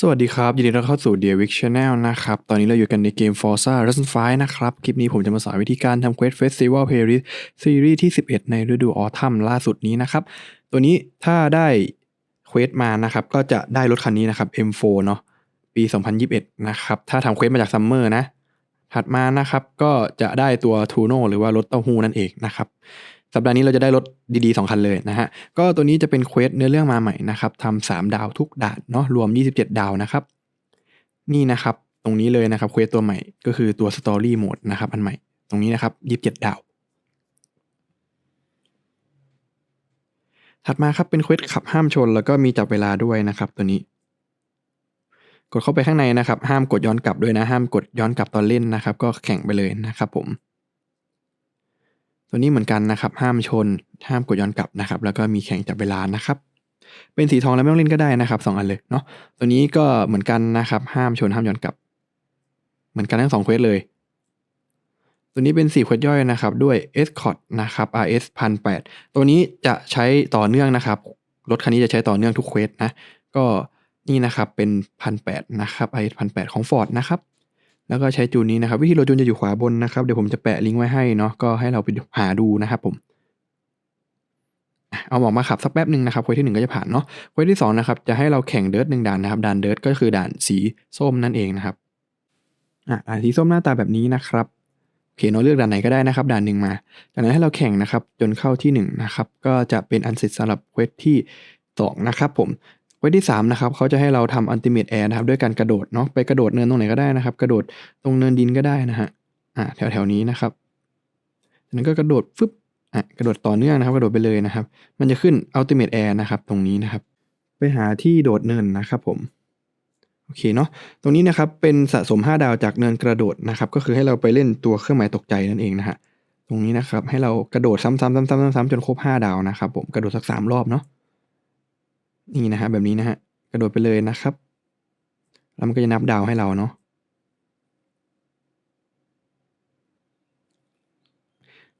สวัสดีครับ ยินดีต้อนรับเข้าสู่ Dear Wick Channel นะครับ ตอนนี้เราอยู่กันในเกม Forza Horizon 5 นะครับ คลิปนี้ผมจะมาสอนวิธีการทำ Quest Festival Playlist ซีรีส์ที่ 11 ในฤดูออทัมล่าสุดนี้นะครับ ตัวนี้ถ้าได้เควสมานะครับ ก็จะได้รถคันนี้นะครับ M4 เนาะปี 2021 นะครับ ถ้าทำเควสมาจากซัมเมอร์นะ ถัดมานะครับ ก็จะได้ตัวทูโนหรือว่ารถเต้าหู้นั่นเองนะครับ สัปดาห์นี้เราจะได้รถดีๆ 2 คันเลยนะฮะ ก็ตัวนี้จะเป็นเควสเนื้อเรื่องมาใหม่นะครับทำสามดาวทุกด่านเนาะรวม 27 ดาวนะครับ นี่นะครับตรงนี้เลยนะครับเควสตัวใหม่ก็คือตัว Story Mode นะครับอันใหม่ตรงนี้นะครับ 27 ดาว ถัดมาครับเป็นเควสขับห้ามชน แล้วก็มีจับเวลาด้วยนะครับ ตัวนี้ กดเข้าไปข้างในนะครับ ห้ามกดย้อนกลับด้วยนะ ห้ามกดย้อนกลับตอนเล่นนะครับ ก็แข่งไปเลยนะครับผม ตัวนี้เหมือนกันนะครับ ห้ามชน ห้ามกดย้อนกลับนะครับ แล้วก็มีแข่งจับเวลานะครับ เป็นสีทองแล้วไม่ต้องเล่นก็ได้นะครับสองอันเลยเนาะ ตัวนี้ก็เหมือนกันนะครับ ห้ามชน ห้ามย้อนกลับ เหมือนกันทั้งสองเควสเลย ตัวนี้เป็น4เควสย่อยนะครับ ด้วย e s c o t นะครับ RS 1 0 0ตัวนี้จะใช้ต่อเนื่องนะครับ รถคันนี้จะใช้ต่อเนื่องทุกเควสนะ ก็นี่นะครับ เป็น 1 0 0นะครับ RS 1 0 0ของ Ford นะครับ แล้วก็ใช้จูนนี้นะครับ วิธีโหลดจูนจะอยู่ขวาบนนะครับ เดี๋ยวผมจะแปะลิงก์ไว้ให้เนาะก็ให้เราไปหาดูนะครับผมเอาหมอกมาขับสักแป๊บหนึ่งนะครับควสที่หนึ่งก็จะผ่านเนาะควสที่สองนะครับจะให้เราแข่งเดิร์ดหนึ่งด่านนะครับด่านเดิร์ดก็คือด่านสีส้มนั่นเองนะครับอะด่านสีส้มหน้าตาแบบนี้นะครับโอเคเราเลือกด่านไหนก็ได้นะครับ ด่านหนึ่งมาจากนั้นให้เราแข่งนะครับจนเข้าที่หนึ่งนะครับก็จะเป็นอันเสร็จสำหรับเควสที่สองนะครับผม วสที่สามนะครับเขาจะให้เราทำอันติเมตแอร์นะครับด้วยการกระโดดเนาะไปกระโดดเนินตรงไหนก็ได้นะครับ กระโดดตรงเนินดินก็ได้นะฮะอะแถวแถวๆนี้นะครับจากนั้นก็กระโดดฟึบอะกระโดดต่อเนื่องนะครับ กระโดดไปเลยนะครับ มันจะขึ้น Ultimate Air นะครับ ตรงนี้นะครับ ไปหาที่โดดเนินนะครับผมโอเคเนาะตรงนี้นะครับเป็นสะสม 5 ดาวจากเนินกระโดดนะครับ ก็คือให้เราไปเล่นตัวเครื่องหมายตกใจนั่นเองนะฮะตรงนี้นะครับให้เรากระโดดซ้ำๆซ้ำๆซ้ำๆจนครบ 5 ดาวนะครับผมกระโดดสัก 3 รอบเนาะ นี่นะฮะแบบนี้นะฮะกระโดดไปเลยนะครับ แล้วมันก็จะนับดาวให้เราเนาะ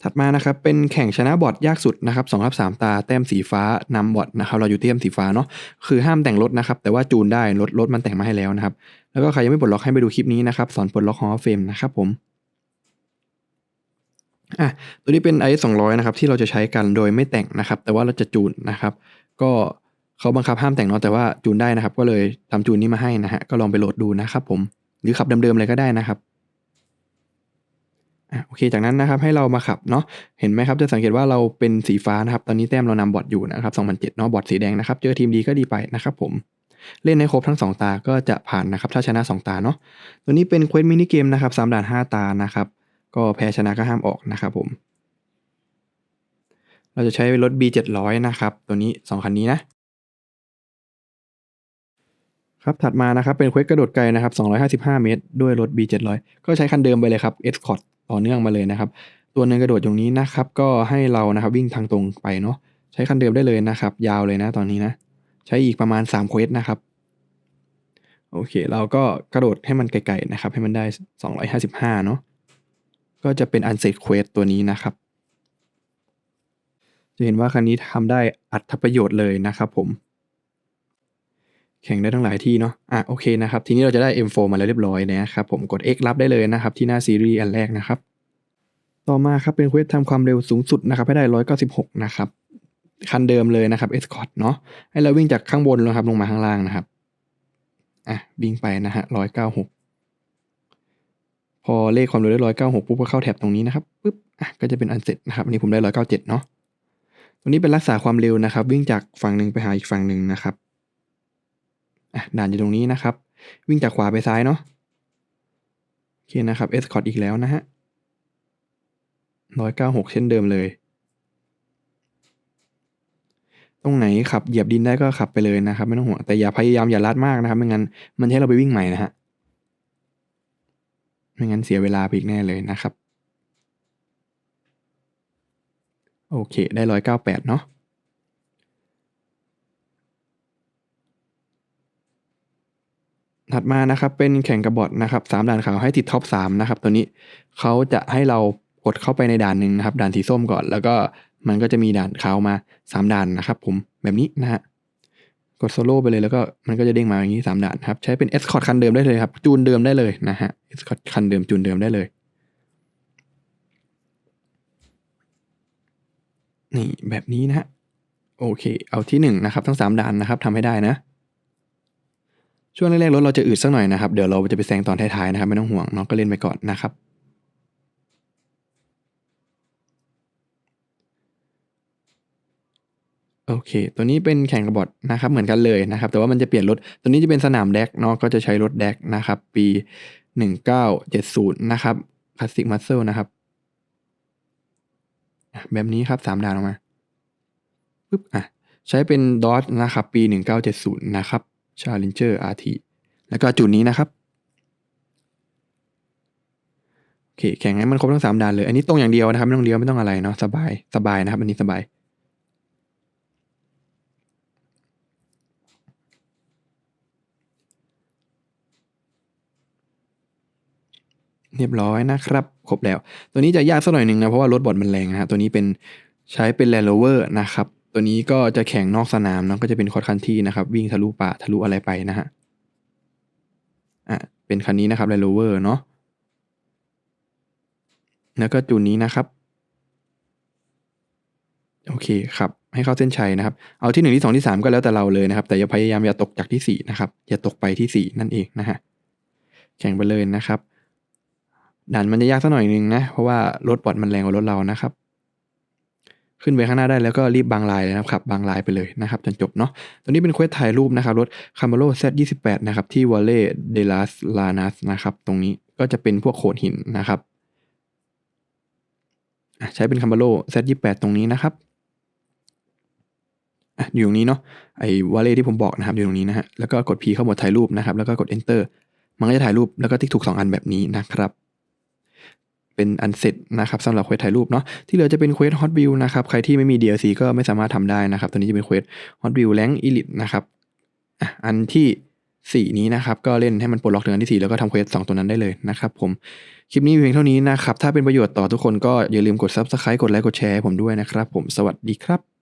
ถัดมานะครับเป็นแข่งชนะบอทยากสุดนะครับ2ทับ3ตาแต้มสีฟ้านำบอทนะครับเราอยู่ที่แต้มสีฟ้าเนาะคือห้ามแต่งรถนะครับแต่ว่าจูนได้รถรถมันแต่งมาให้แล้วนะครับ แล้วก็ใครยังไม่ปลดล็อกให้ไปดูคลิปนี้นะครับสอนปลดล็อกฮอลเฟมนะครับผมอะตัวนี้เป็น i 2 0 0นะครับที่เราจะใช้กันโดยไม่แต่งนะครับ แต่ว่าเราจะจูนนะครับ ก็ เขาบังคับห้ามแต่งเนาะแต่ว่าจูนได้นะครับ ก็เลยทำจูนนี้มาให้นะฮะก็ลองไปโหลดดูนะครับผมหรือขับเดิมๆเลยก็ได้นะครับอะโอเค จากนั้นนะครับให้เรามาขับเนาะ เห็นไหมครับ จะสังเกตว่าเราเป็นสีฟ้านะครับ ตอนนี้แต้มเรานำบอทอยู่นะครับ2007เนาะบอทสีแดงนะครับ เจอทีมดีก็ดีไปนะครับผม เล่นให้ครบทั้ง 2 ตา ก็จะผ่านนะครับ ถ้าชนะ 2 ตาเนาะ ตัวนี้เป็นเควสมินิเกมนะครับ3ด่าน 5 ตานะครับ ก็แพ้ชนะก็ห้ามออกนะครับผม เราจะใช้รถ B 700 นะครับ ตัวนี้ 2 คันนี้นะ ครับถัดมานะครับเป็นเควสกระโดดไกลนะครับ 255 เมตร ด้วยรถ B 700 ก็ใช้คันเดิมไปเลยครับ Escort ต่อเนื่องมาเลยนะครับ ตัวเนินกระโดดตรงนี้นะครับก็ให้เรานะครับวิ่งทางตรงไปเนาะใช้คันเดิมได้เลยนะครับ ยาวเลยนะตอนนี้นะ ใช้อีกประมาณ3เควสนะครับโอเค เราก็กระโดดให้มันไกลๆนะครับ ให้มันได้ 255 เนาะก็จะเป็นอันเสร็จเควสตัวนี้นะครับ จะเห็นว่าคันนี้ทำได้อัตประโยชน์เลยนะครับผม แข่งได้ทั้งหลายที่เนาะอะโอเคนะครับ ทีนี้เราจะได้ M4 มาแล้วเรียบร้อยนะครับผมกด X รับได้เลยนะครับ ที่หน้าซีรีส์อันแรกนะครับ ต่อมาครับเป็นเควสทำความเร็วสูงสุดนะครับให้ได้ 196 นะครับคันเดิมเลยนะครับ Escort เนาะให้เราวิ่งจากข้างบนนะครับลงมาข้างล่างนะครับอะวิ่งไปนะฮะ196พอเลขความเร็วได้196ปุ๊บก็เข้าแท็บตรงนี้นะครับปุ๊บอะก็จะเป็นอันเสร็จนะครับอันนี้ผมได้197เนาะตรงนี้เป็นรักษาความเร็วนะครับ วิ่งจากฝั่งหนึ่งไปหาอีกฝั่งหนึ่งนะครับ ด่านอยู่ตรงนี้นะครับ วิ่งจากขวาไปซ้ายเนาะโอเคนะครับเอสคอร์อีกแล้วนะฮะร้อยเก้าหกเช่นเดิมเลย ตรงไหนขับเหยียบดินได้ก็ขับไปเลยนะครับ ไม่ต้องห่วงแต่อย่าพยายามอย่าลัดมากนะครับ ไม่งั้นมันให้เราไปวิ่งใหม่นะฮะไม่งั้นเสียเวลาไปอีกแน่เลยนะครับ โอเค ได้ร้อยเก้าแปดเนาะ ถัดมานะครับเป็นแข่งกับบอทนะครับสามด่านขาวให้ติดท็อปสามนะครับตัวนี้เขาจะให้เรากดเข้าไปในด่านหนึ่งนะครับด่านสีส้มก่อน แล้วก็มันก็จะมีด่านขาวมาสามด่านนะครับผมแบบนี้นะฮะกดโซโล่ไปเลยแล้วก็มันก็จะเด้งมาอย่างนี้สามด่านครับ ใช้เป็นเอสคอร์ดคันเดิมได้เลยครับ จูนเดิมได้เลยนะฮะเอสคอร์ดคันเดิมจูนเดิมได้เลยนี่แบบนี้นะฮะโอเค เอาที่หนึ่งนะครับทั้งสามด่านนะครับทำให้ได้นะ ช่วงแรกๆรถเราจะอืดสักหน่อยนะครับ เดี๋ยวเราจะไปแซงตอนท้ายๆนะครับไม่ต้องห่วงน้องก็เล่นไปก่อนนะครับ โอเค ตัวนี้เป็นแข่งกับบอทนะครับ เหมือนกันเลยนะครับ แต่ว่ามันจะเปลี่ยนรถ ตัวนี้จะเป็นสนามแดกเนาะก็จะใช้รถแดกนะครับ ปี 1970 นะครับคลาสสิกมัสเซลนะครับแบบนี้ครับสามดาวออกมาปึ๊บอะใช้เป็นดอ g นะครับ ปี 1970 นะครับ Challenger RT แล้วก็จุดนี้นะครับโอเคแข่งให้มันครบทั้งสามด่านเลย อันนี้ตรงอย่างเดียวนะครับ ไม่ต้องเลี้ยวไม่ต้องอะไรเนาะสบายสบายนะครับ อันนี้สบายเรียบร้อยนะครับ ครบแล้ว ตัวนี้จะยากสักหน่อยหนึ่งนะ เพราะว่ารถบอดมันแรงนะฮะตัวนี้เป็นใช้เป็น Land Rover นะครับ ตัวนี้ก็จะแข่งนอกสนามเนาะก็จะเป็นคอร์ดคันที่นะครับ วิ่งทะลุป่าทะลุอะไรไปนะฮะอะเป็นคันนี้นะครับ Land Rover เนาะแล้วก็จูนนี้นะครับ โอเคครับ ให้เข้าเส้นชัยนะครับ เอาที่หนึ่งที่สองที่สามก็แล้วแต่เราเลยนะครับ แต่อย่าพยายามอย่าตกจากที่สี่นะครับ อย่าตกไปที่สี่นั่นเองนะฮะแข่งไปเลยนะครับด่านมันจะยากสักหน่อยนึงนะ เพราะว่ารถบอดมันแรงกว่ารถเรานะครับ ขึ้นไปข้างหน้าได้แล้วก็รีบบางลายเลยนะครับขับบางลายไปเลยนะครับจนจบเนาะตัวนี้เป็นเควสถ่ายรูปนะครับรถ Camaro Z28 นะครับที่ Valle de las Lanas นะครับตรงนี้ก็จะเป็นพวกโขดหินนะครับใช้เป็น Camaro Z28 ตรงนี้นะครับอยู่ตรงนี้เนาะไอ้วาเล่ที่ผมบอกนะครับอยู่ตรงนี้นะฮะแล้วก็กด P เข้าหมดถ่ายรูปนะครับแล้วก็กด Enter มันก็จะถ่ายรูปแล้วก็ติ๊กถูก 2 อันแบบนี้นะครับ เป็นอันเสร็จนะครับสำหรับเควสถ่ายรูปเนาะที่เหลือจะเป็นเควสฮอตวิวนะครับใครที่ไม่มี DLC ก็ไม่สามารถทำได้นะครับตัวนี้จะเป็นเควสฮอตวิวแรงอิลิทนะครับอะอันที่ 4 นี้นะครับก็เล่นให้มันปลดล็อกถึงอันที่ 4 แล้วก็ทำเควส2ตัวนั้นได้เลยนะครับผมคลิปนี้เพียงเท่านี้นะครับถ้าเป็นประโยชน์ต่อทุกคนก็อย่าลืมกด Subscribe กดไลค์กดแชร์ผมด้วยนะครับผมสวัสดีครับ